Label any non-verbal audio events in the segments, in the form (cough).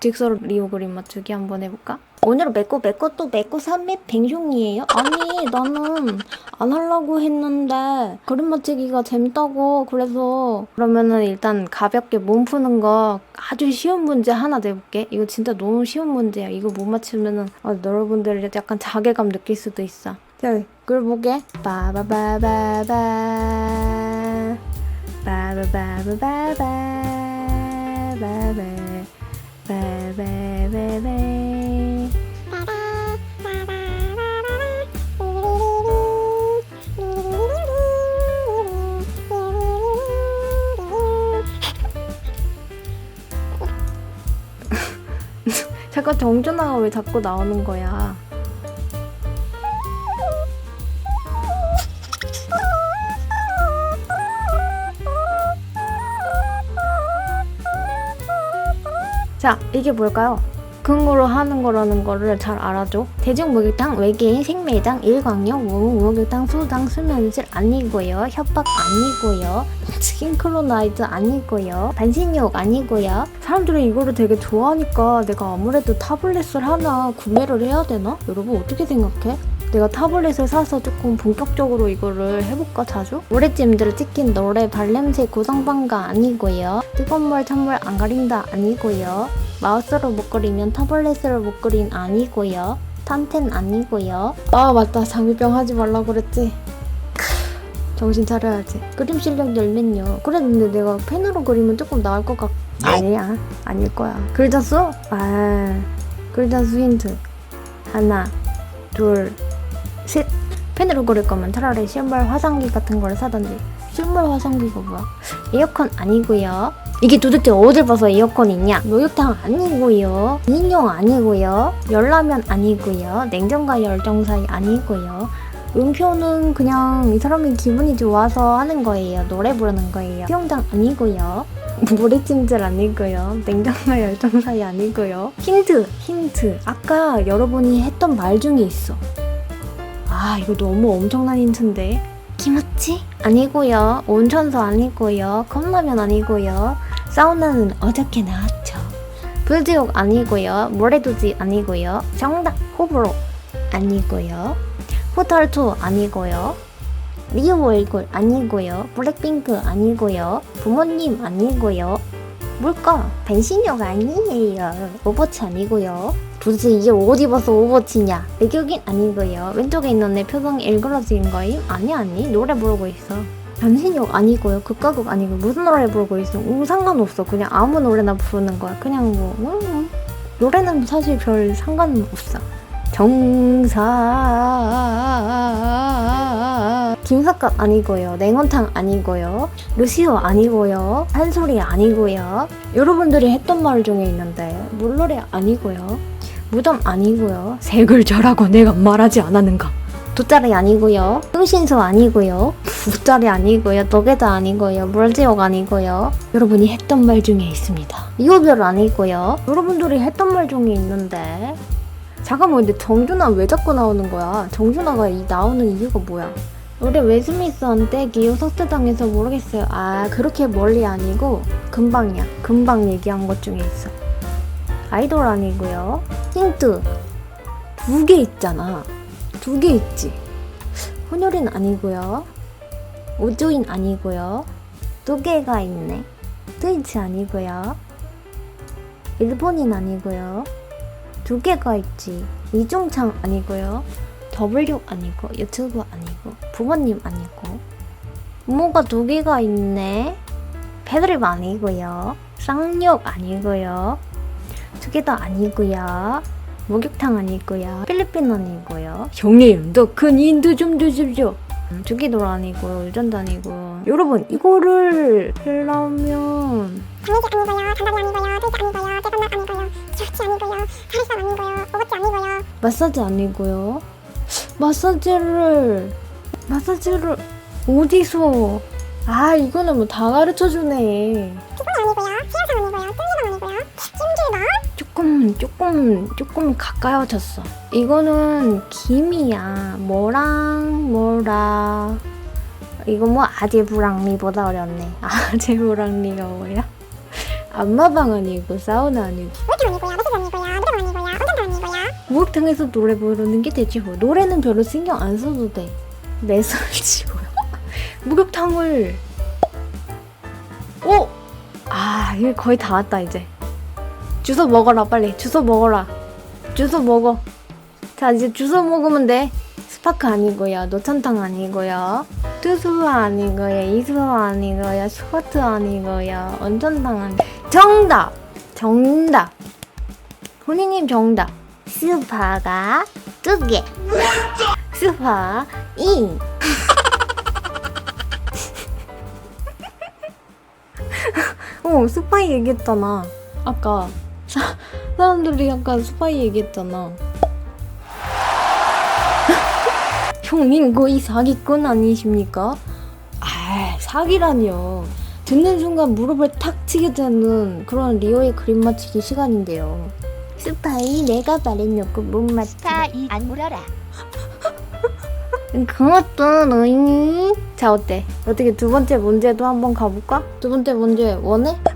직설 리오 그림 맞추기 한번 해볼까? 오늘은 메고 메고 또 메고 3맵 뱅숑이에요? 아니 나는 안 하려고 했는데 그림 맞추기가 재밌다고 그래서. 그러면은 일단 가볍게 몸 푸는 거 아주 쉬운 문제 하나 내볼게. 이거 진짜 너무 쉬운 문제야. 이거 못 맞추면은 아, 여러분들 약간 자괴감 느낄 수도 있어. 자 그걸 보게. 빠바바바바. 빠바바바바바 바바 바바바바 잠깐 정준아가 왜 자꾸 나오는 거야? 자, 이게 뭘까요? 근거로 하는 거라는 거를 잘 알아줘. 대중목욕탕, 외계인, 생매장, 일광역, 우, 목욕탕, 수당, 수면질 아니고요. 협박 아니고요. 싱크로나이즈 아니고요. 반신욕 아니고요. 사람들이 이거를 되게 좋아하니까 내가 아무래도 타블렛을 하나 구매를 해야 되나? 여러분 어떻게 생각해? 내가 타블렛을 사서 조금 본격적으로 이거를 해볼까 자주? 오래찜들을 찍힌 노래 발냄새 고성방가 아니고요. 뜨거운 물 찬물 안 가린다 아니고요. 마우스로 못 그리면 타블렛으로 못 그린 아니고요. 탄텐 아니고요. 아 맞다 장비병 하지 말라 그랬지. 크, 정신 차려야지. 그림 실력 열면요. 그래 근데 내가 펜으로 그리면 조금 나을 것 같. 아니야 아닐 거야. 글자 수? 아 글자 수 힌트 하나 둘 셋. 펜으로 그릴 거면 차라리 실물 화상기 같은 걸 사던지. 실물 화상기가 뭐야? 에어컨 아니고요. 이게 도대체 어딜 봐서 에어컨이 있냐? 목욕탕 아니고요. 인형 아니고요. 열라면 아니고요. 냉정과 열정 사이 아니고요. 음표는 그냥 이 사람이 기분이 좋아서 하는 거예요. 노래 부르는 거예요. 수영장 아니고요. (laughs) 모래찜질 아니고요. 냉정과 열정 사이 아니고요. 힌트, 힌트. 아까 여러분이 했던 말 중에 있어. 아, 이거 너무 엄청난 힌트인데. 김치? 아니고요. 온천수 아니고요. 컵라면 아니고요. 사우나는 어저께 나왔죠. 불지옥 아니고요. 모래두지 아니고요. 정답 호불호 아니고요. 호탈2 아니고요. 리오 얼굴 아니고요. 블랙핑크 아니고요. 부모님 아니고요. 뭘까? 반신욕 아니에요. 오버치 아니고요. 도대체 이게 어디 봐서 오버치냐? 외국인 아니고요. 왼쪽에 있는 애 표정이 일그러진 거임? 아니 아니 노래 부르고 있어. 반신욕 아니고요. 극가극 아니고 무슨 노래 부르고 있어? 음, 상관없어. 그냥 아무 노래나 부르는 거야. 그냥 뭐 음, 음. 노래는 사실 별 상관은 없어. 정사 김삿갓 아니고요. 냉원탕 아니고요. 루시오 아니고요. 한소리 아니고요. 여러분들이 했던 말 중에 있는데 물놀이 아니고요. 무덤 아니고요. 색을 절하고 내가 말하지 않았는가? 돗자리 아니고요. 흥신소 아니고요. 붓자리 아니고요. 도계자 아니고요. 물지옥 아니고요. 여러분이 했던 말 중에 있습니다. 이호별 아니고요. 여러분들이 했던 말 중에 있는데 잠깐만 근데 정준아 왜 자꾸 나오는 거야? 정준아가 이 나오는 이유가 뭐야? 우리 웨스미스한테 기호 삭제당해서 모르겠어요. 아 그렇게 멀리 아니고 금방이야. 금방 얘기한 것 중에 있어. 아이돌 아니고요. 힌트 두 개 있잖아. 두 개 있지. 혼혈인 아니고요. 우주인 아니고요. 두 개가 있네. 트위치 아니고요. 일본인 아니고요. 두 개가 있지. 이중창 아니고요. W 아니고 유튜브 아니고 부모님 아니고 부모가 두 개가 있네. 패드립 아니고요. 쌍욕 아니고요. 두개다 아니고요. 목욕탕 아니고요. 필리핀 아니고요. 형님, 더큰 힌트 좀 주십시오. 음, 주기도 아니고 유전도 아니고 여러분 이거를 하려면 장미지 아니고요, 단발이 아니고요, 돼지 아니고요, 대단말 아니고요, 절치 아니고요, 다리살 아니고요, 오버치 아니고요, 마사지 아니고요. 마사지를 마사지를 어디서? 아 이거는 뭐 다 가르쳐 주네. 피부 아니고요, 피하상 아니고요, 뜬기도 아니고요, 찜질방, 조금 조금 조금 가까워졌어. 이거는 김이야. 뭐랑 뭐라. 이거 뭐 아제부랑리보다 어렵네. (laughs) 아제부랑리가 뭐야? (laughs) 안마방 아니고 사우나 아니고 목욕탕에서 노래 부르는 게 되지 뭐? 노래는 별로 신경 안 써도 돼. 매설 (laughs) 치고요. 목욕탕을. 오! 아 이거 거의 다 왔다 이제. 주워 먹어라 빨리. 주워 먹어라. 주워 먹어. 자 이제 주워 먹으면 돼. 스파크 아니고요. 노천탕 아니고요. 투수 아니고요. 이수 아니고요. 스쿼트 아니고요. 원천탕 아니. 정답! 정답! 혼이님 정답 스파가 두개. 스파 인. (laughs) 어 스파이 얘기했잖아. 아까 사, 사람들이 아까 스파이 얘기했잖아. (laughs) 형님 거의 사기꾼 아니십니까? 아 사기라니요. 듣는 순간 무릎을 탁 치게 되는 그런 리오의 그림 맞히기 시간인데요 스파이 내가 말해놓고 못 맞춰 다이안 물어라. 그것도 너희 자 어때? 어떻게 두 번째 문제도 한번 가볼까? 두 번째 문제 원해? (laughs)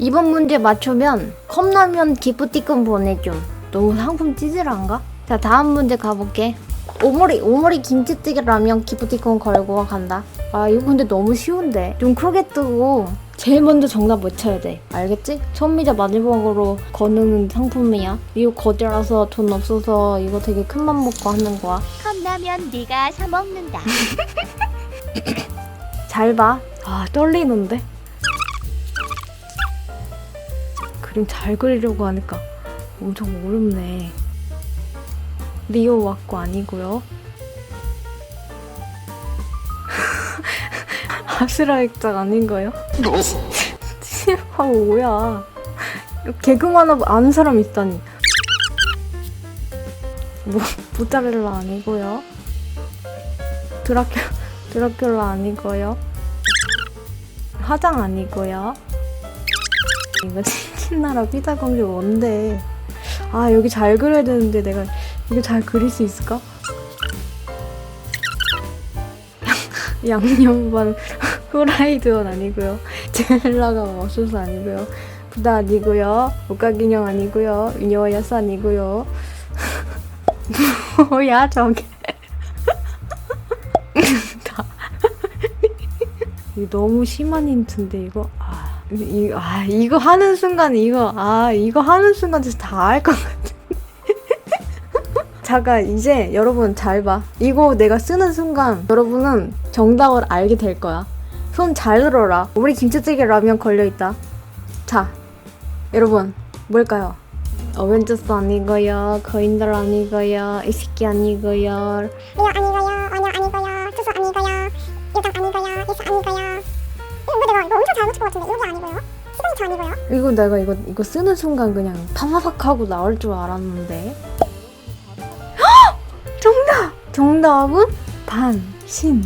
이번 문제 맞추면 컵라면 기프티콘 보내줌 너무 상품 찌질한가? 자 다음 문제 가볼게 오모리 오모리 김치찌개 라면 기프티콘 걸고 간다 아 이거 근데 너무 쉬운데 좀 크게 뜨고 제일 먼저 정답 외쳐야 돼 알겠지? 처음이자 마지막으로 거는 상품이야 이거 거지라서 돈 없어서 이거 되게 큰 맘 먹고 하는 거야 컵라면 네가 사 먹는다. (laughs) 잘 봐. 아, 떨리는데? 그림 잘 그리려고 하니까 엄청 어렵네. 리오 왔고 아니고요. 아스라 액작 아닌가요? 아, 뭐야. 개그만 하고 아는 사람 있다니. 뭐, 모짜렐라 아니고요. 드라큘, 드라큘라 아니고요. 화장 아니고요. 이거 (laughs) 치킨 나라 피자 공주 뭔데? 아 여기 잘 그려야 되는데 내가 이거 잘 그릴 수 있을까? 양- 양념반 후라이드원 아니고요. 젤라가 머소스 아니고요. 부다 아니고요. 옷가기령 아니고요. 유녀여사 아니고요. (laughs) 뭐야 저게? (laughs) 다. 이거 너무 심한 힌트인데 이거 아, 이, 아 이거 하는 순간 이거 아 이거 하는 순간 진짜 다 알 것 같아. 잠깐 이제 여러분 잘 봐. 이거 내가 쓰는 순간 여러분은 정답을 알게 될 거야. 손 잘 들어라. 우리 김치찌개 라면 걸려 있다. 자, 여러분 뭘까요? 어벤져스 아니고요, 거인들 아니고요, 이스키 아니고요, 리오 아니고요 원효 아니고요 투수 아니고요 요정 아니고요 예수 아니고요 이거 뭐 내가 이거 엄청 잘 맞춘 것 같은데 아니고요 시그니처 아니고요 이거 내가 이거 이거 쓰는 순간 그냥 파바박 하고 나올 줄 알았는데. 정답은 반신유.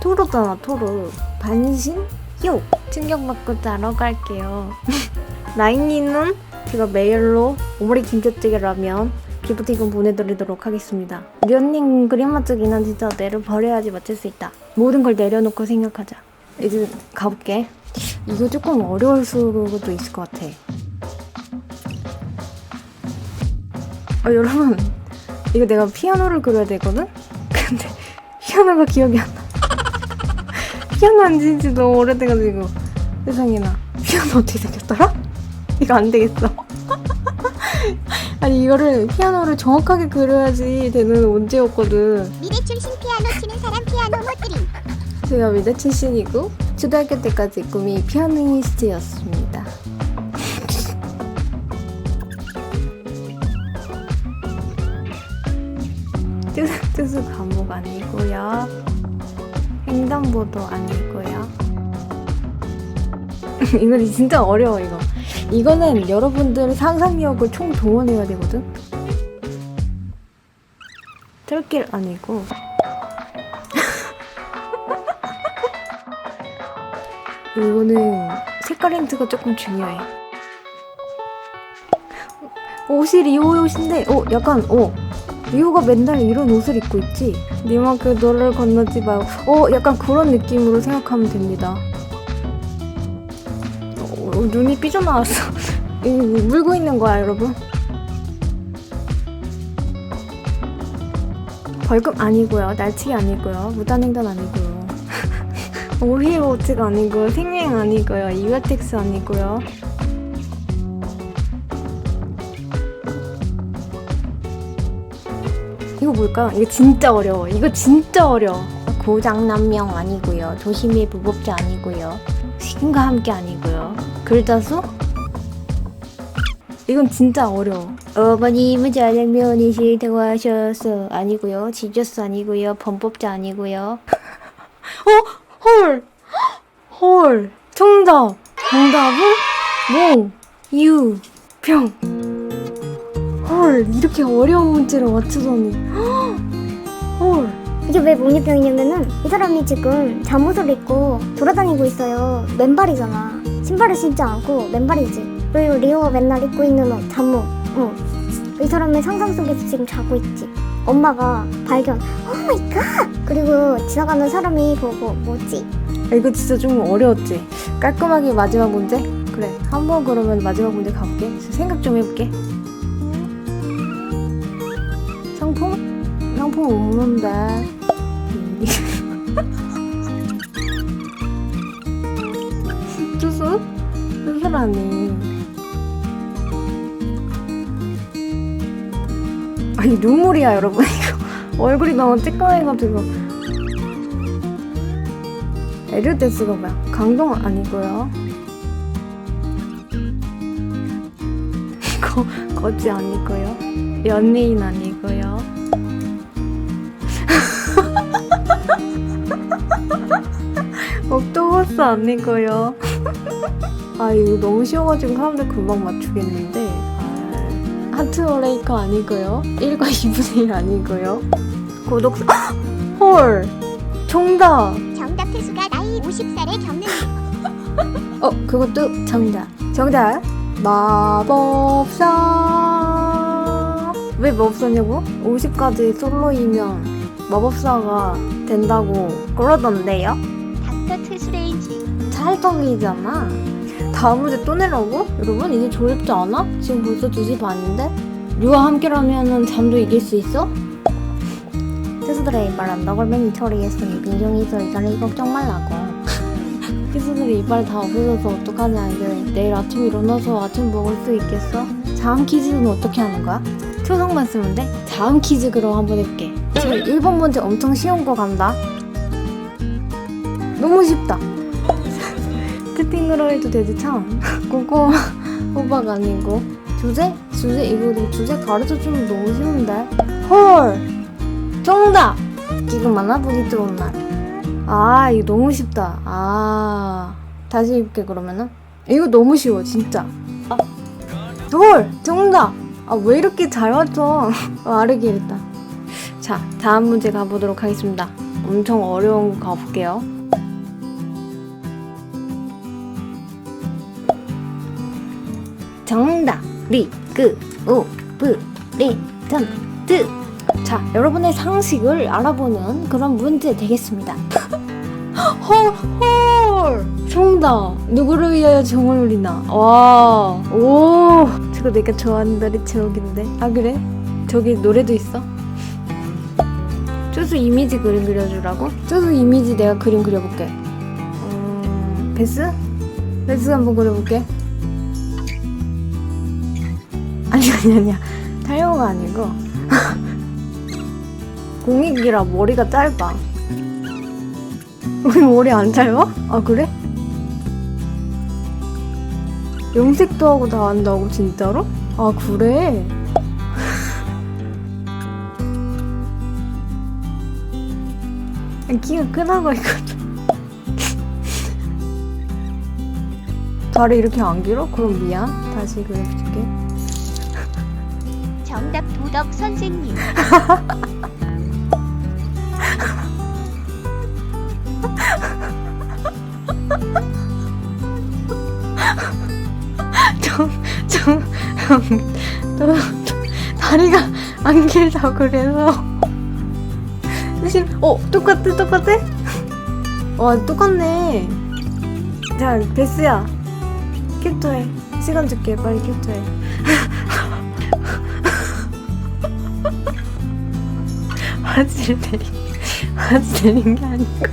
토로잖아 토로. 반신유. 충격받고 자러 갈게요. (laughs) 나인이는 제가 메일로 오므리 김치찌개 라면 기프티콘 보내드리도록 하겠습니다. 련님 그림 맞추기는 진짜 내를 버려야지 맞출 수 있다. 모든 걸 내려놓고 생각하자. 이제 가볼게. 이거 조금 어려울 수도 있을 것 같아. 어, 여러분, 이거 내가 피아노를 그려야 되거든? (laughs) 근데 피아노가 기억이 안 나. (laughs) 피아노 안 친지 너무 오래돼가지고. 세상에나. 피아노 어떻게 생겼더라? (laughs) 이거 안 되겠어. 아니, 이거를 피아노를 정확하게 그려야지 되는 문제였거든. 미래 출신 피아노 치는 사람 피아노 못 그림. 제가 미대 출신이고 초등학교 때까지 꿈이 피아니스트였습니다. 횡단보도 아니고요. (laughs) 이거 진짜 어려워 이거. 이거는 여러분들 상상력을 총 동원해야 되거든. 뜰길 아니고 (laughs) 이거는 색깔 힌트가 조금 중요해. 옷이 리오 옷인데, 어, 약간, 어, 리오가 맨날 이런 옷을 입고 있지. 니만큼 너를 건너지 말고. 어, 약간 그런 느낌으로 생각하면 됩니다. 어, 눈이 삐져나왔어. (laughs) 물고 있는 거야, 여러분. 벌금 아니고요. 날치기 아니고요. 무단횡단 아니고요. (laughs) 오히오츠가 아니고요. 생명 아니고요. 이웨텍스 아니고요. 이거 뭘까? 이거 진짜 어려워. 이거 진짜 어려워. 고장난명 아니고요. 조심히 무법자 아니고요. 신과 함께 아니고요. 글자수? 이건 진짜 어려워. 어머님은 짜장면이 싫다고 하셨어. 아니고요. 지저스 아니고요. 범법자 아니고요. 어? 헐! 헐! 정답! 정답은 몽, 유, 병. 헐, 이렇게 어려운 문제를 맞추다니. 헐. 이게 왜 몽유병이냐면은 이 사람이 지금 잠옷을 입고 돌아다니고 있어요. 맨발이잖아. 신발을 신지 않고 맨발이지. 그리고 리오가 맨날 입고 있는 옷, 잠옷. 어. 이 사람의 상상 속에서 지금 자고 있지. 엄마가 발견. 오 마이 갓! 그리고 지나가는 사람이 보고 뭐지? 아, 이거 진짜 좀 어려웠지? 깔끔하게 마지막 문제? 그래, 한번 그러면 마지막 문제 가볼게. 생각 좀 해볼게. 상품? 상품 없는데. (laughs) 투수? 투수라니. 아니, 눈물이야, 여러분. (laughs) 이거. 얼굴이 너무 찌꺼해가지고. 에르데스가 뭐야? 강동 아니고요. (laughs) 거, 거지 아니고요. 연예인 아니고요. 옥토버스 아니고요. 아 이거 너무 쉬워가지고 사람들 금방 맞추겠는데. 아, 하트 오레이커 아니고요. 1과 2분의 1 아니고요. 고독사 헐 정답. 정답 태수가 나이 50살에 겪는 어, 그것도 정답. 정답. 마법사. 왜 마법사냐고? 50까지 솔로이면 마법사가 된다고 그러던데요? 닥터 트스레인지 찰떡이잖아. 다음 문제 또 내라고? 여러분, 이제 졸립지 않아? 지금 벌써 2시 반인데? 유와 함께라면 잠도 이길 수 있어? 스스들의 이빨 안다골뱅이 처리했으니 빈정이 있어 있자니 걱정 말라고. (laughs) 스스들의 이빨 다 없어져서 어떡하냐 이제 내일 아침 일어나서 아침 먹을 수 있겠어? 자음 퀴즈는 어떻게 하는 거야? 초성만 쓰면 돼? 자음 퀴즈 그럼 한번 해볼게. 지금 1번 문제 엄청 쉬운 거 간다. 너무 쉽다. (laughs) 채팅으로 해도 되지 참. (laughs) 그거 호박 아니고 주제? 주제 이거 주제 가르쳐 주면 너무 쉬운데. 헐. 정답. 지금 만나보기 좋은 날. 아 이거 너무 쉽다. 아 다시 해볼게 그러면은. 이거 너무 쉬워 진짜. 아. 헐 정답. 아 왜 이렇게 잘 맞춰? (laughs) 아르기 일단. 자 다음 문제 가보도록 하겠습니다. 엄청 어려운 거 가볼게요. 정답 리그 오브 리전트 자 여러분의 상식을 알아보는 그런 문제 되겠습니다. (laughs) 헐 정답. 누구를 위하여 정을 울리나? 와오. 저거 내가 좋아하는 노래 제목인데. 아 그래? 저기 노래도 있어? 쪼수 이미지 그림 그려주라고? 쪼수 이미지 내가 그림 그려볼게. 음, 베스? 베스 한번 그려볼게 아니 아니 아니야 탈모가 아니고 (laughs) 공익이라 머리가 짧아 우리 머리 안 짧아? 아 그래? 염색도 하고 다 한다고 진짜로? 아 그래? (laughs) 키가 크다고 했거든 (laughs) 다리 이렇게 안 길어? 그럼 미안 다시 그려줄게 정답 도덕 선생님. (laughs) 좀, 좀, 또, 다리가 안 길다 그래서. 대신, 어, 똑같아, 똑같아? 와, 똑같네. 자, 베스야. 캡처해. 시간 줄게. 빨리 캡처해. 화질 내린 화질 내린 게 아니고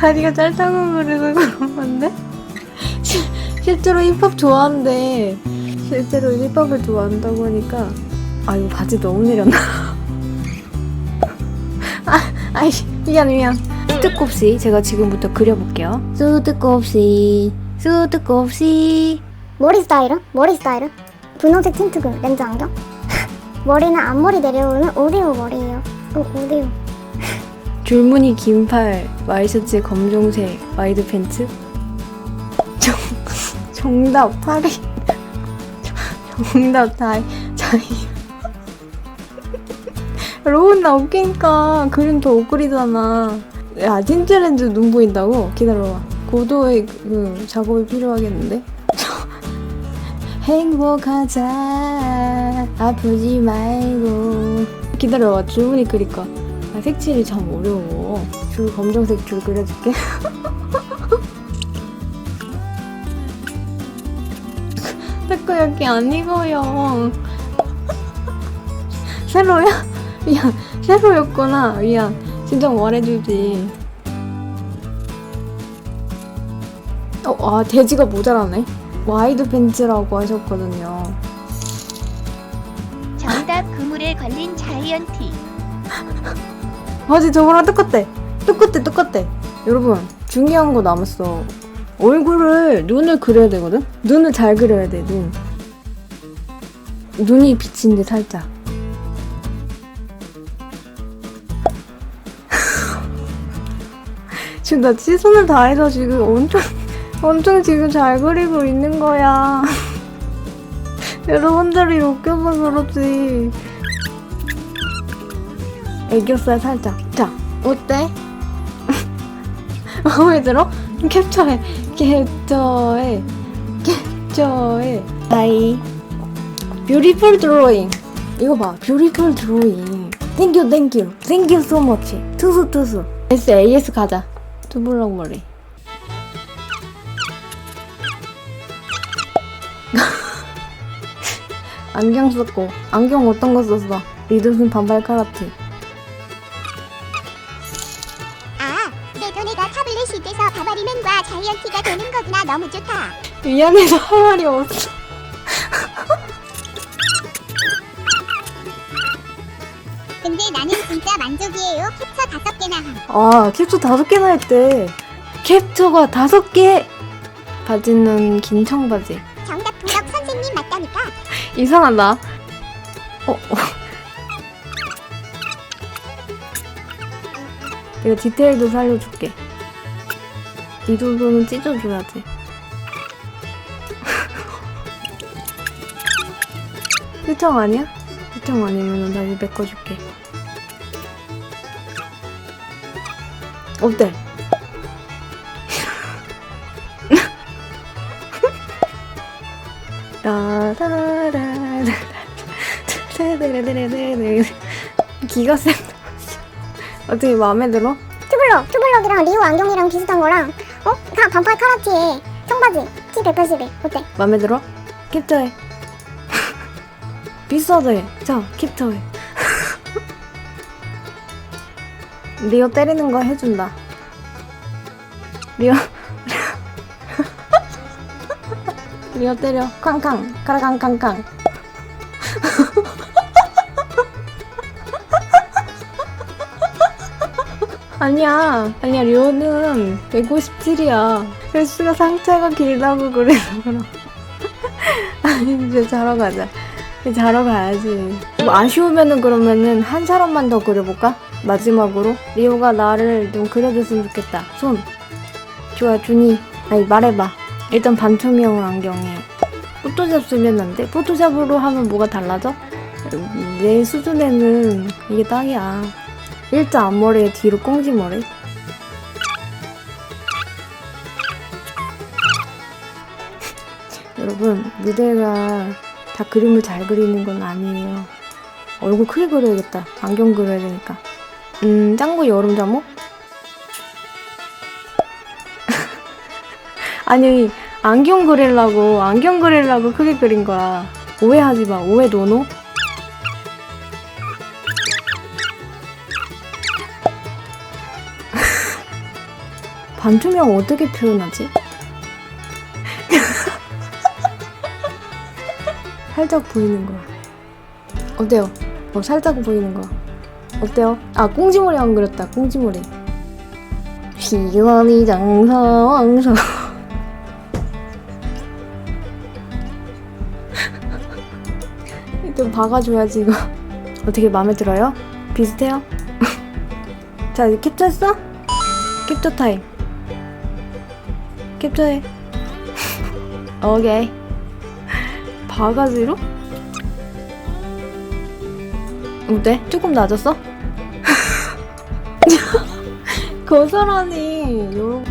다리가 짧다고 그래서 그런 건데? 시, 실제로 힙합 좋아한대. 실제로 힙합을 좋아한다고 하니까 아 이거 바지 너무 내렸나? 아 아이 미안 미안. 뜨겁시 제가 지금부터 그려볼게요. 뜨겁시 뜨겁시. 머리 스타일은? 머리 스타일은? 분홍색 틴트금 렌즈 안경? (laughs) 머리는 앞머리 내려오는 오리오 머리예요. 어, 어려워. 줄무늬 긴팔, 와이셔츠 검정색, 와이드 팬츠? 정, 정답 파리. 정답 다이, 자이. 로운 나 웃기니까 그림 더 옷그리잖아. 야, 틴트렌즈 눈 보인다고? 기다려봐. 고도의 그 작업이 필요하겠는데? 행복하자. 아프지 말고. 기다려봐. 줄무늬 그릴까? 아, 색칠이 참 어려워. 줄 검정색 줄 그려줄게. (laughs) 타코야끼 안 익어요. (laughs) 새로야? 미안. 새로였구나. 미안. 진정 말해주지. 어, 아 돼지가 모자라네. 와이드 벤츠라고 하셨거든요. 정답 그물에 걸린 자. 하얀 티. 맞아 저거랑 똑같대. 똑같대 똑같대. 여러분 중요한 거 남았어. 얼굴을 눈을 그려야 되거든. 눈을 잘 그려야 돼 눈. 눈이 비친데 살짝. (laughs) 지금 나 치선을 다해서 지금 엄청 엄청 지금 잘 그리고 있는 거야. (laughs) 여러분들이 웃겨서 그렇지. 애교살 살짝. 자, 어때? (laughs) 마음에 들어? 캡처해. 캡처해. 캡처해. 바이. 뷰티풀 드로잉. 이거 봐. 뷰티풀 드로잉. 땡큐 땡큐. 땡큐 소 머치. 투수 투수. S AS 가자. 두블럭 머리. (laughs) 안경 썼고 안경 어떤 거 썼어? 리드슨 반발 카라티 보니까 자이언티가 되는 거구나 너무 좋다 미안해서 할 말이 없어. 근데 나는 진짜 만족이에요 캡처 다섯 개나 함 아, 캡처 다섯 개나 했대. 캡처가 다섯 개! 바지는 긴 청바지. 정답 부럽 선생님 맞다니까 이상하다. 어. 어. 내가 디테일도 살려줄게. 이 정도는 찢어줘야 돼. 유청 아니야? 유청 아니면 나이 메꿔줄게. 어때? 기가 쌤 어떻게 마음에 들어? 투블럭, 투블럭이랑 리우 안경이랑 비슷한 거랑 어? 가 반팔 카라티에 청바지 키 181. 어때? 맘에 들어? 캡처해. 비싸대. 자, 캡처해. 리오 때리는 거 해준다. 리오. (laughs) 리오 때려. 캉캉. 카라캉캉캉. 아니야. 아니야. 리오는 157이야. 헬스가 상체가 길다고 그래서 그럼. (laughs) 아니 이제 자러 가자. 이제 자러 가야지. 뭐 아쉬우면은 그러면은 한 사람만 더 그려볼까? 마지막으로 리오가 나를 좀 그려줬으면 좋겠다. 손. 좋아 준이. 아니 말해봐. 일단 반투명 안경에 포토샵 쓰면 안 돼? 포토샵으로 하면 뭐가 달라져? 내 수준에는 이게 딱이야. 일자 앞머리에 뒤로 꽁지머리. (laughs) 여러분 무대가 다 그림을 잘 그리는 건 아니에요. 얼굴 크게 그려야겠다. 안경 그려야 되니까. 음, 짱구 여름 잠옷? (laughs) 아니, 안경 그리려고, 안경 그리려고 크게 그린 거야. 오해하지 마. 오해 노노? 반투명 어떻게 표현하지? (laughs) 살짝 보이는 거. 어때요? 어, 살짝 보이는 거. 어때요? 아, 꽁지머리 안 그렸다. 꽁지머리. 시원이 장사 왕사. (laughs) 좀 박아줘야지, 이거. 어떻게 마음에 들어요? 비슷해요? (laughs) 자, 이제 캡처했어? 캡처 타임. 캡처해. (laughs) 오케이. 바가지로? 어때? 조금 낮았어? (laughs) 고스란히 요런